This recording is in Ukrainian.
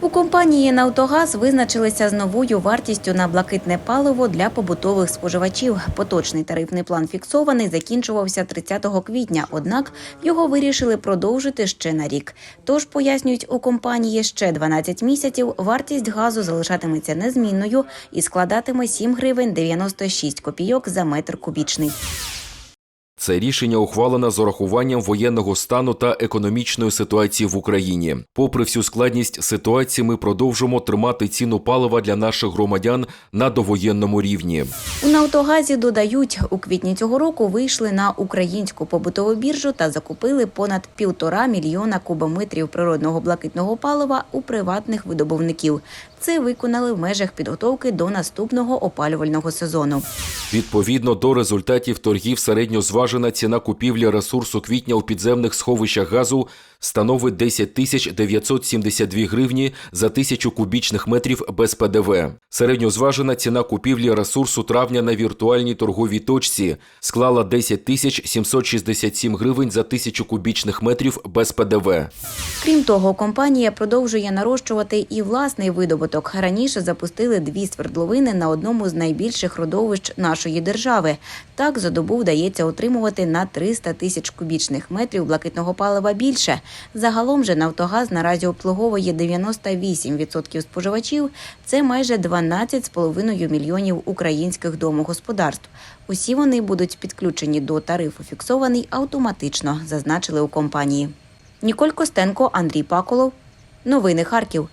У компанії «Нафтогаз» визначилися з новою вартістю на блакитне паливо для побутових споживачів. Поточний тарифний план фіксований, закінчувався 30 квітня, однак його вирішили продовжити ще на рік. Тож, пояснюють у компанії, ще 12 місяців вартість газу залишатиметься незмінною і складатиме 7 гривень 96 копійок за метр кубічний. Це рішення ухвалено з урахуванням воєнного стану та економічної ситуації в Україні. Попри всю складність ситуації, ми продовжимо тримати ціну палива для наших громадян на довоєнному рівні. У «Нафтогазі» додають, у квітні цього року вийшли на українську побутову біржу та закупили понад півтора мільйона кубометрів природного блакитного палива у приватних видобувників. Це виконали в межах підготовки до наступного опалювального сезону. Відповідно до результатів торгів, середньозважена ціна купівлі ресурсу квітня у підземних сховищах газу становить 10 тисяч 972 гривні за тисячу кубічних метрів без ПДВ. Середньозважена ціна купівлі ресурсу травня на віртуальній торговій точці склала 10 тисяч 767 гривень за тисячу кубічних метрів без ПДВ. Крім того, компанія продовжує нарощувати і власний видобуток. Раніше запустили дві свердловини на одному з найбільших родовищ нашої держави. Так за добу вдається отримувати на 300 тисяч кубічних метрів блакитного палива більше. Загалом же Нафтогаз наразі обслуговує 98% споживачів. Це майже 12,5 мільйонів українських домогосподарств. Усі вони будуть підключені до тарифу фіксований автоматично, зазначили у компанії. Ніколь Костенко, Андрій Паколов. Новини Харків.